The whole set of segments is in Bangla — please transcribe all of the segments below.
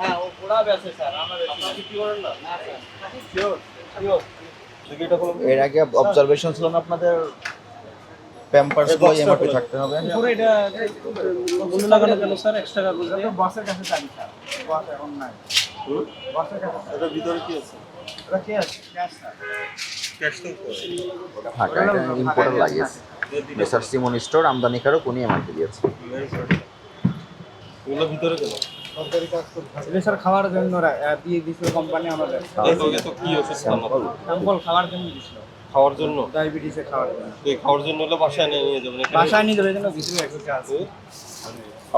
হ্যাঁ ও স্যার করেন না। Sure sure. এর আগে অবজারভেশন ছিল না আপনাদের প্যাম্পার্সগুলো এমআরপি থাকতে হবে। পুরো এটা বন্ধু লাগানো কেন স্যার? এক্সট্রা কাগজ দিয়ে বসের কাছে চাই স্যার। বস এখন নাই। বসের কাছে এটা ভিতরে কি আছে? ওটা কে আছে? Cash sir. ক্যাশ তো ওটা ফাঁকা এটা ইম্পোর্টার লাগিয়েছে। মেসার সিমন স্টোর আমদানিকারক উনি এমআরপি দিয়েছে। এগুলো ভিতরে কেন এটা স্যার খাওয়ার জন্য দিয়ে দিছিল কোম্পানি আমাদের। এত এত কি ওষুধ স্যাম্পল স্যাম্পল খাওয়ার জন্য দিছিল খাওয়ার জন্য? ডায়াবেটিসে খাওয়ার জন্য। এই খাওয়ার জন্য হলে বাসায় নিয়ে নিয়ে যাবেন বাসায় নিয়ে যাবে কিছু এক্সট্রা আছে।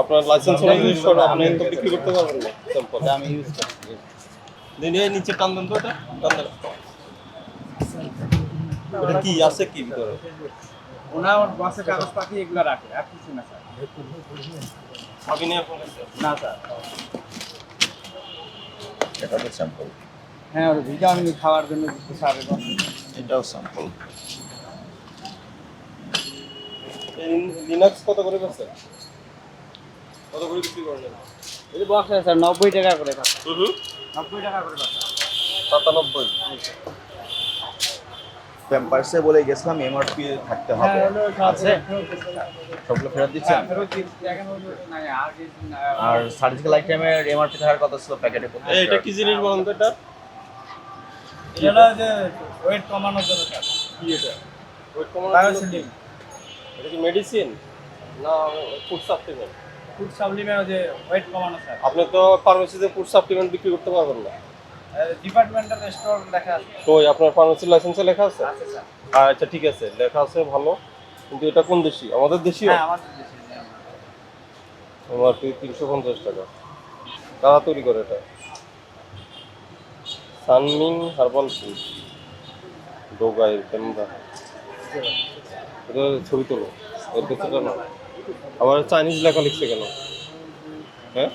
আপনার লাইসেন্স হলে ইউজ করে আপনি তো বিক্রি করতে পারবেন না স্যাম্পল আমি ইউজ করছি। দিন এই নিচে টান দেন তো এটা টান দেন। এটা কি আছে কি ভিতরে? ওনার বসের কাগজপাতি এগুলো রাখে আর কিছু না স্যার। সবই নিয়ে না স্যার। এটা তো স্যাম্পল হ্যাঁ ওই ভিটামিন খাওয়ার জন্য স্যার এবং এটাও স্যাম্পল লিনাক্স কত করে বেচেন কত করে বিক্রি করেন? এই বক্স আছে স্যার নব্বই টাকা করে থাকে নব্বই টাকা করে পাচ্ছেন সাতানব্বই। প্যাম্পার্সে বলে গেছিলাম এমআরপি থাকতে হবে। হ্যাঁ হলো সব আছে? সবগুলো ফেরত দিচ্ছেন? হ্যাঁ, আর সার্জিক্যাল আইটেমের এমআরপি থাকার কথা ছিল প্যাকেটে এটা কি জিনিস বলেন তো এটা? এটা যে ওয়েট কমানোর জন্য কি এটা? ওয়েট কমানোর জন্য এটা কি মেডিসিন না ফুড সাপ্লিমেন্ট ফুড সাপ্লিমেন্ট যে ওয়েট কমানো স্যার। আপনি তো ফার্মেসিতে ফুড সাপ্লিমেন্ট বিক্রি করতে পারবেন না। ডিপার্টমেন্টাল স্টোর লেখা আছে। তো ওই আপনার ফার্মেসির লাইসেন্সে লেখা আছে? আচ্ছা ঠিক আছে লেখা আছে ভালো। কিন্তু এটা কোন দেশি? আমাদের দেশি হ্যাঁ আমাদের তিনশো পঞ্চাশ টাকা। তৈরি করে এটা? সানমিং হার্বাল ফুড। ডোগাই কেমবা এটা ছবি তোলো। এর পেছনটা না আবার চাইনিজ লেখা লিখছে কেন? হ্যাঁ?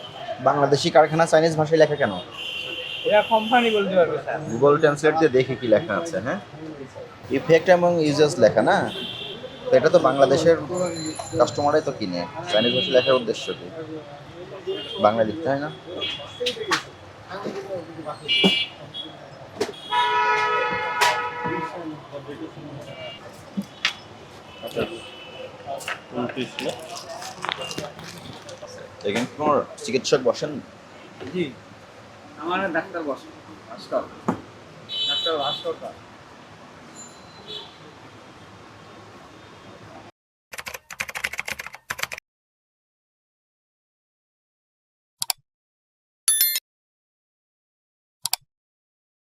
বাংলাদেশি কারখানা চাইনিজ ভাষায় লেখা কেন? এটা কোম্পানি বলতে পারবে স্যার। গুগল ট্রান্সলেট দিয়ে দেখে কি লেখা আছে হ্যাঁ? ইফেক্ট এবং ইউজেস লেখা না? তো এটা তো বাংলাদেশের কাস্টমারাই তো কিনে। চাইনিজ ভাষায় লেখার উদ্দেশ্য কি? বাংলা লিখতে হয় না? এখানে তোমার চিকিৎসক বসেন? জি। আমার ডাক্তার বসে ভাস্কর। ডাক্তার ভাস্কর